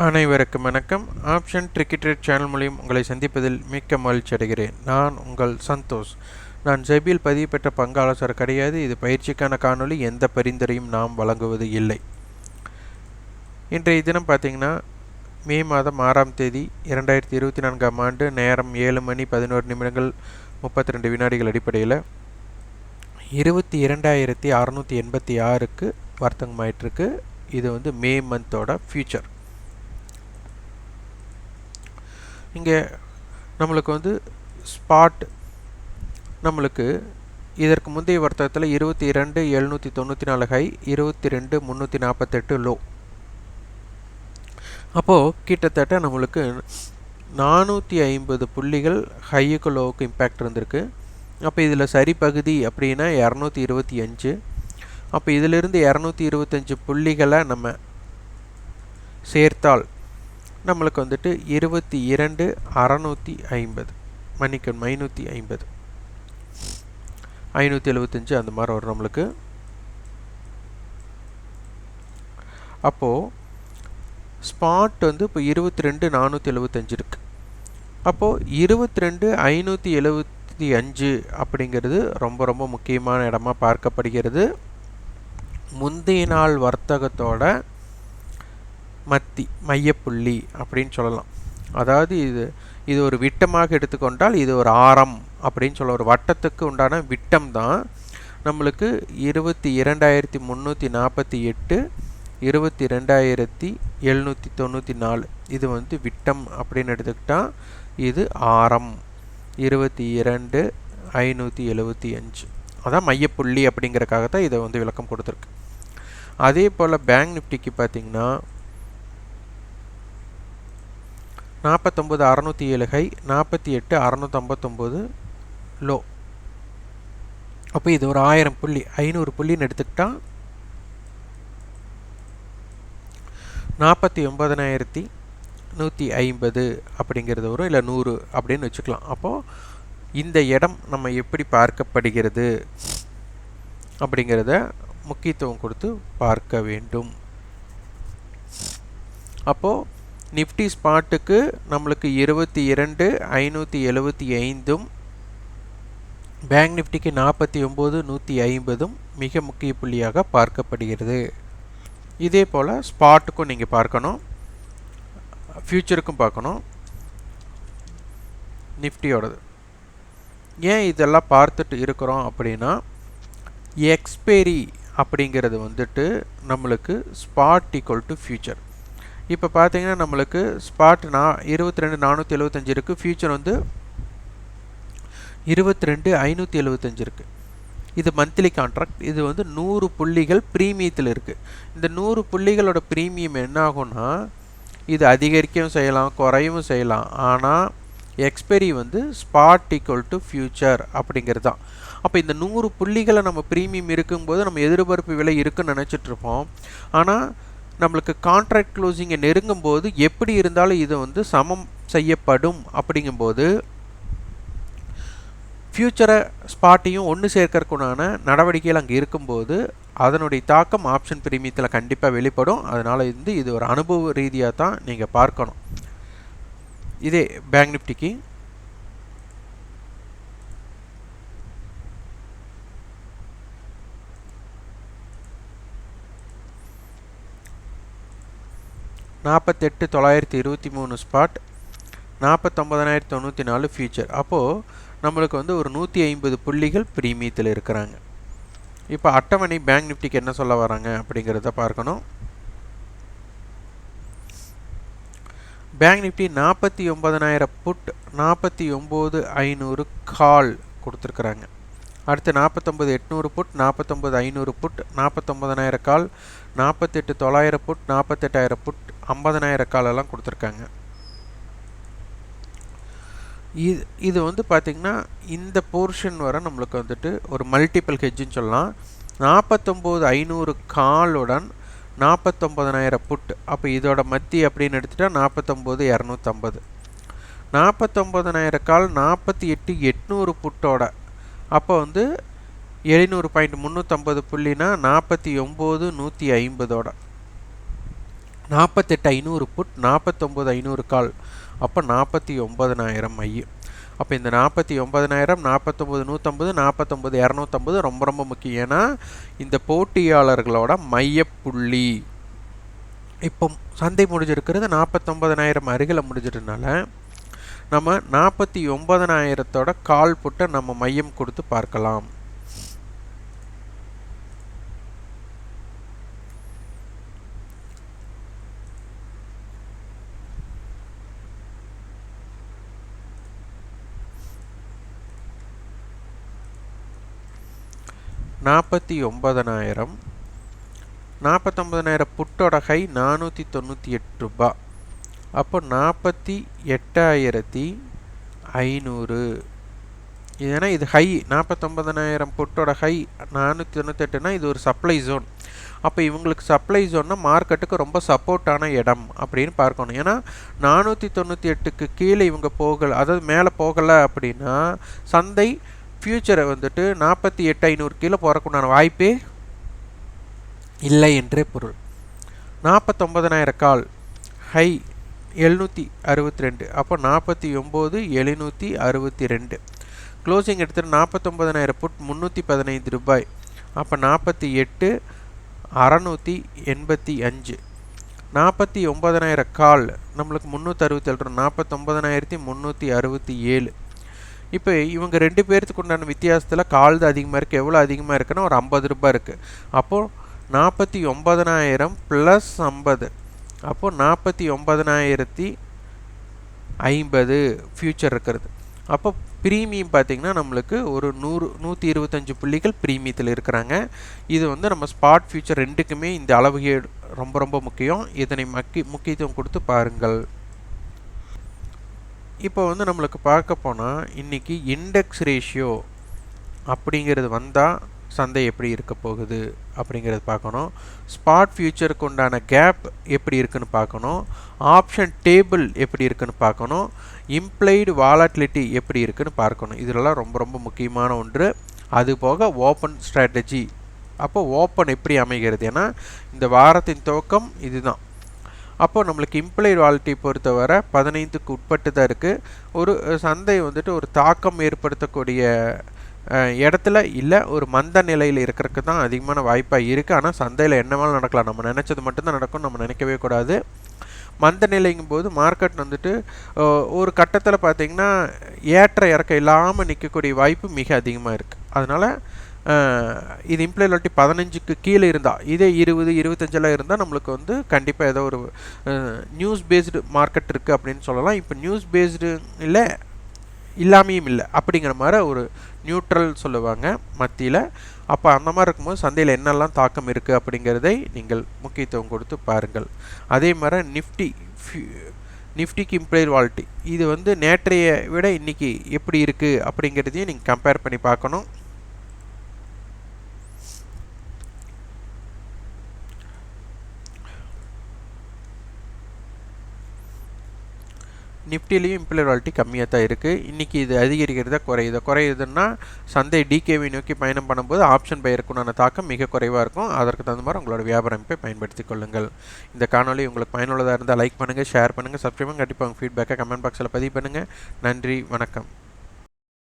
அனைவருக்கும் வணக்கம். Option cricket channel மூலியம் உங்களை சந்திப்பதில் மிக்க மகிழ்ச்சி அடைகிறேன். நான் உங்கள் சந்தோஷ். நான் செபியில் பதிவு பெற்ற பங்காளர் கிடையாது. இது பயிற்சிக்கான காணொளி. எந்த பரிந்துரையும் நாம் வழங்குவது இல்லை. இன்றைய தினம் பார்த்தீங்கன்னா மே மாதம் ஆறாம் தேதி இரண்டாயிரத்தி இருபத்தி நான்காம் ஆண்டு நேரம் ஏழு மணி பதினோரு நிமிடங்கள் முப்பத்தி ரெண்டு வினாடிகள் அடிப்படையில் இருபத்தி இரண்டாயிரத்தி அறநூற்றி எண்பத்தி ஆறுக்கு வர்த்தகமாயிட்டிருக்கு இது வந்து மே மந்தோட ஃபியூச்சர் இங்கே நம்மளுக்கு வந்து ஸ்பாட் நம்மளுக்கு இதற்கு முந்தைய வர்த்தகத்தில் இருபத்தி இரண்டு எழுநூற்றி தொண்ணூற்றி நாலு ஹை இருபத்தி ரெண்டு முந்நூற்றி நாற்பத்தெட்டு லோ அப்போது கிட்டத்தட்ட நம்மளுக்கு நானூற்றி ஐம்பது புள்ளிகள் ஹையுக்கு லோவுக்கு இம்பேக்ட் இருந்திருக்கு. அப்போ இதில் சரி பகுதி அப்படின்னா இரநூத்தி இருபத்தி அஞ்சு. அப்போ இதிலிருந்து இரநூத்தி இருபத்தஞ்சு புள்ளிகளை நம்ம சேர்த்தால் நம்மளுக்கு வந்துட்டு இருபத்தி இரண்டு அறநூற்றி ஐம்பது. மன்னிக்கணும் ஐநூற்றி ஐம்பது. ஐநூற்றி எழுபத்தஞ்சு அந்த மாதிரி வரும் நம்மளுக்கு. அப்போது ஸ்பாட் வந்து இப்போ இருபத்தி ரெண்டு நானூற்றி எழுபத்தஞ்சு இருக்குது அப்போது இருபத்தி ரெண்டு ஐநூற்றி எழுபத்தி அஞ்சு அப்படிங்கிறது ரொம்ப ரொம்ப முக்கியமான இடமா பார்க்கப்படுகிறது. முந்தைய நாள் வர்த்தகத்தோட மத்தி மையப்புள்ளி அப்படின்னு சொல்லலாம். அதாவது இது இது ஒரு விட்டமாக எடுத்துக்கொண்டால் இது ஒரு ஆரம் அப்படின்னு சொல்ல ஒரு வட்டத்துக்கு உண்டான விட்டம் தான் நம்மளுக்கு இருபத்தி இரண்டாயிரத்தி முந்நூற்றி நாற்பத்தி எட்டு இருபத்தி ரெண்டாயிரத்தி எழுநூற்றி தொண்ணூற்றி நாலு. இது வந்து விட்டம் அப்படின்னு எடுத்துக்கிட்டால் இது ஆரம். இருபத்தி இரண்டு ஐநூற்றி எழுபத்தி அஞ்சு. அதான் மையப்புள்ளி அப்படிங்கிறக்காக தான் இதை வந்து விளக்கம் கொடுத்துருக்கு. அதே போல் பேங்க் நிஃப்டிக்கு பார்த்திங்கன்னா நாற்பத்தொம்பது அறநூற்றி ஏழு ஹை நாற்பத்தி எட்டு அறநூற்றம்பத்தொம்போது லோ. அப்போ இது ஒரு ஆயிரம் புள்ளி ஐநூறு புள்ளின்னு எடுத்துக்கிட்டால் நாற்பத்தி ஒம்பதனாயிரத்தி நூற்றி ஐம்பது அப்படிங்கிறது வரும் இல்லை நூறு அப்படின்னு வச்சுக்கலாம். அப்போது இந்த இடம் நம்ம எப்படி பார்க்கப்படுகிறது அப்படிங்கிறத முக்கியத்துவம் கொடுத்து பார்க்க வேண்டும். அப்போது நிஃப்டி ஸ்பாட்டுக்கு நம்மளுக்கு இருபத்தி இரண்டு ஐநூற்றி எழுபத்தி ஐந்தும் பேங்க் நிஃப்டிக்கு நாற்பத்தி ஒம்பது நூற்றி ஐம்பதும் மிக முக்கிய புள்ளியாக பார்க்கப்படுகிறது. இதே போல் ஸ்பாட்டுக்கும் நீங்கள் பார்க்கணும். ஃப்யூச்சருக்கும் பார்க்கணும். நிஃப்டியோடது ஏன் இதெல்லாம் பார்த்துட்டு இருக்கிறோம் அப்படின்னா எக்ஸ்பைரி அப்படிங்கிறது வந்துட்டு நம்மளுக்கு ஸ்பாட் ஈக்குவல் டு ஃப்யூச்சர் இப்போ பார்த்தீங்கன்னா நம்மளுக்கு ஸ்பாட் நான் இருபத்தி ரெண்டு நானூற்றி எழுபத்தஞ்சு இருக்குது ஃபியூச்சர் வந்து இருபத்தி ரெண்டு ஐநூற்றி எழுபத்தஞ்சு இருக்குது இது மந்த்லி கான்ட்ராக்ட் இது வந்து நூறு புள்ளிகள் ப்ரீமியத்தில் இருக்குது இந்த நூறு புள்ளிகளோட ப்ரீமியம் என்ன ஆகும்னா இது அதிகரிக்கவும் செய்யலாம் குறையவும் செய்யலாம். ஆனால் எக்ஸ்பெரி வந்து ஸ்பாட் ஈக்குவல் டு ஃபியூச்சர் அப்படிங்கிறது தான் அப்போ இந்த நூறு புள்ளிகளை நம்ம ப்ரீமியம் இருக்கும்போது நம்ம எதிர்பார்ப்பு விலை இருக்குன்னு நினச்சிட்ருப்போம் ஆனால் நம்மளுக்கு கான்ட்ராக்ட் க்ளோசிங்கை நெருங்கும் போது எப்படி இருந்தாலும் இது வந்து சமம் செய்யப்படும் அப்படிங்கும்போது ஃப்யூச்சரை ஸ்பாட்டையும் ஒன்று சேர்க்கறதுக்குண்டான நடவடிக்கைகள் அங்கே இருக்கும்போது அதனுடைய தாக்கம் ஆப்ஷன் பிரீமியத்தில் கண்டிப்பாக வெளிப்படும். அதனால் வந்து இது ஒரு அனுபவ ரீதியாக தான் நீங்கள் பார்க்கணும். இதே பேங்க் நிஃப்டிக்கு நாற்பத்தெட்டு தொள்ளாயிரத்தி இருபத்தி மூணு ஸ்பாட் நாற்பத்தொம்பதனாயிரத்தி தொண்ணூற்றி நாலு ஃபியூச்சர் அப்போது நம்மளுக்கு வந்து ஒரு நூற்றி ஐம்பது புள்ளிகள் ப்ரீமியத்தில் இருக்கிறாங்க. இப்போ அட்டவணை பேங்க் நிஃப்டிக்கு என்ன சொல்ல வராங்க அப்படிங்கிறத பார்க்கணும். பேங்க் நிஃப்டி நாற்பத்தி ஒம்பதனாயிரம் புட் நாற்பத்தி ஒம்பது ஐநூறு கால் கொடுத்துருக்குறாங்க. அடுத்து நாற்பத்தொம்பது எட்நூறு புட் நாற்பத்தொம்பது ஐநூறு புட் நாற்பத்தொம்பதனாயிரம் கால் நாற்பத்தெட்டு தொள்ளாயிரம் புட் நாற்பத்தெட்டாயிரம் புட் ஐம்பதனாயிரம் காலெல்லாம் கொடுத்துருக்காங்க. இது இது வந்து பார்த்திங்கன்னா இந்த போர்ஷன் வர நம்மளுக்கு வந்துட்டு ஒரு மல்டிபிள் ஹெஜ்ஜுன்னு சொல்லலாம். நாற்பத்தொம்போது ஐநூறு காலுடன் நாற்பத்தொம்பதனாயிரம் புட் அப்போ இதோட மத்தி அப்படின்னு எடுத்துட்டா நாற்பத்தொம்போது இரநூத்தம்பது. நாற்பத்தொம்பதனாயிரம் கால் நாற்பத்தி எட்டு எட்நூறு புட்டோட அப்போ வந்து எழுநூறு பாயிண்ட் முந்நூற்றம்பது புள்ளினா நாற்பத்தி ஒம்பது நூற்றி ஐம்பதோட. நாற்பத்தெட்டு ஐநூறு புட் நாற்பத்தொம்போது ஐநூறு கால். அப்போ நாற்பத்தி ஒம்பதனாயிரம் மையம் அப்போ இந்த நாற்பத்தி ஒம்பதனாயிரம் நாற்பத்தொம்போது நூற்றம்பது நாற்பத்தொம்பது இரநூத்தம்பது ரொம்ப ரொம்ப முக்கியம். ஏன்னா இந்த போட்டியாளர்களோட மையப்புள்ளி. இப்போ சந்தை முடிஞ்சிருக்கிறது நாற்பத்தொம்பதனாயிரம் அருகில் முடிஞ்சிட்டனால நம்ம நாற்பத்தி ஒன்பதனாயிரத்தோட கால் புட்டை நம்ம மையம் கொடுத்து பார்க்கலாம். நாற்பத்தி ஒன்பதனாயிரம். நாற்பத்தொம்பதனாயிரம் புட்டோட ஹை நானூற்றி தொண்ணூற்றி எட்டு ரூபா. அப்போ நாற்பத்தி எட்டாயிரத்தி ஐநூறு. ஏன்னா இது ஹை நாற்பத்தொம்பதனாயிரம் புட்டோட ஹை நானூற்றி தொண்ணூத்தெட்டுனா இது ஒரு சப்ளை ஜோன் அப்போ இவங்களுக்கு சப்ளை ஜோன்னா மார்க்கெட்டுக்கு ரொம்ப சப்போர்ட்டான இடம் அப்படின்னு பார்க்கணும். ஏன்னா நானூற்றி தொண்ணூற்றி எட்டுக்கு கீழே இவங்க போகலை அதாவது மேலே போகலை அப்படின்னா சந்தை ஃப்யூச்சரை வந்துட்டு நாற்பத்தி எட்டு ஐநூறு கீழே போகிறக்குண்டான வாய்ப்பே இல்லை என்றே பொருள். நாற்பத்தொம்பதனாயிரம் கால் ஹை எழுநூற்றி அறுபத்தி ரெண்டு அப்போ நாற்பத்தி ஒம்பது எழுநூற்றி அறுபத்தி ரெண்டு. க்ளோசிங் எடுத்துகிட்டு நாற்பத்தொம்பதனாயிரம் புட் முந்நூற்றி பதினைந்து ரூபாய். அப்போ நாற்பத்தி எட்டு அறநூற்றி எண்பத்தி அஞ்சு. நாற்பத்தி ஒம்பதனாயிரம் கால் நம்மளுக்கு முந்நூற்றி அறுபத்தி நாற்பத்தொம்பதனாயிரத்தி முந்நூற்றி அறுபத்தி ஏழு. இப்போ இவங்க ரெண்டு பேர்த்துக்கு உண்டான வித்தியாசத்தில் கால் தான் அதிகமாக இருக்குது எவ்வளோ அதிகமாக இருக்குன்னா ஒரு ஐம்பது ரூபாய் இருக்குது அப்போது நாற்பத்தி ஒம்பதனாயிரம் ப்ளஸ் ஐம்பது. அப்போது நாற்பத்தி ஒம்பதனாயிரத்தி ஐம்பது ஃப்யூச்சர் இருக்கிறது. அப்போ ப்ரீமியம் பார்த்திங்கன்னா நம்மளுக்கு ஒரு நூறு நூற்றி இருபத்தஞ்சு புள்ளிகள் ப்ரீமியத்தில் இருக்கிறாங்க. இது வந்து நம்ம ஸ்பாட் ஃபியூச்சர் ரெண்டுக்குமே இந்த அளவு ரொம்ப ரொம்ப முக்கியம். இதனை மக்கி முக்கியத்துவம் கொடுத்து பாருங்கள். இப்போ வந்து நம்மளுக்கு பார்க்க போனால் இன்றைக்கி இண்டெக்ஸ் ரேஷியோ அப்படிங்கிறது வந்தால் சந்தை எப்படி இருக்க போகுது அப்படிங்கிறது பார்க்கணும். ஸ்பாட் ஃபியூச்சருக்கு உண்டான கேப் எப்படி இருக்குன்னு பார்க்கணும். ஆப்ஷன் டேபிள் எப்படி இருக்குன்னு பார்க்கணும். இம்ப்ளைடு வாலட்டிலிட்டி எப்படி இருக்குன்னு பார்க்கணும். இதெல்லாம் ரொம்ப ரொம்ப முக்கியமான ஒன்று. அது போக ஓப்பன் ஸ்ட்ராட்டஜி அப்போ ஓப்பன் எப்படி அமைகிறது ஏன்னா இந்த வாரத்தின் துவக்கம் இதுதான். அப்போ நம்மளுக்கு இம்ப்ளைடு வாலிட்டி பொறுத்தவரை பதினைந்துக்கு உட்பட்டு தான் இருக்குது ஒரு சந்தை வந்துட்டு ஒரு தாக்கம் ஏற்படுத்தக்கூடிய இடத்துல இல்லை ஒரு மந்த நிலையில் இருக்கிறதுக்கு தான் அதிகமான வாய்ப்பாக இருக்குது ஆனால் சந்தையில் என்ன வேணாலும் நடக்கலாம். நம்ம நினச்சது மட்டும்தான் நடக்கும். நம்ம நினைக்கவே கூடாது. மந்த நிலைங்கும் போது மார்க்கெட் வந்துட்டு ஒரு கட்டத்தில் பார்த்திங்கன்னா ஏற்ற இறக்க இல்லாமல் நிற்கக்கூடிய வாய்ப்பு மிக அதிகமாக இருக்குது அதனால் இது இம்ப்ளாயிலாட்டி பதினஞ்சுக்கு கீழே இருந்தால் இதே இருபது இருபத்தஞ்செல்லாம் இருந்தால் நம்மளுக்கு வந்து கண்டிப்பாக ஏதோ ஒரு நியூஸ் பேஸ்டு மார்க்கெட் இருக்குது அப்படின்னு சொல்லலாம். இப்போ நியூஸ் பேஸ்டு இல்லை இல்லாமையும் இல்லை. அப்படிங்கிற மாதிரி ஒரு நியூட்ரல் சொல்லுவாங்க மத்தியில். அப்போ அந்த மாதிரி இருக்கும்போது சந்தையில் என்னெல்லாம் தாக்கம் இருக்குது அப்படிங்கிறதை நீங்கள் முக்கியத்துவம் கொடுத்து பாருங்கள். அதே மாதிரி நிஃப்டி நிஃப்டிக்கு இம்ப்ளைர் வால்ட்டி இது வந்து நேற்றைய விட இன்றைக்கி எப்படி இருக்குது அப்படிங்கிறதையும் நீங்கள் கம்பேர் பண்ணி பார்க்கணும். நிஃப்டிலையும் இம்ப்ளர் கம்மியாக தான் இருக்குது இன்றைக்கி இது அதிகரிக்கிறதா குறையுது. குறையுதுன்னா சந்தை டிகேவி நோக்கி பயணம் பண்ணும்போது ஆப்ஷன் பெயருக்குண்டான தாக்கம் மிக குறைவாக இருக்கும். அதற்கு தகுந்த மாதிரி உங்களோட வியாபார அமைப்பை பயன்படுத்திக் கொள்ளுங்கள். இந்த காணொலி உங்களுக்கு பயனுள்ளதாக இருந்தால் லைக் பண்ணுங்கள் ஷேர் பண்ணுங்கள் சப்ஸ்கிரைப் கண்டிப்பாக உங்கள் ஃபீட்பேக்கை கமெண்ட் பாக்ஸில் பதிவு பண்ணுங்கள் நன்றி வணக்கம்.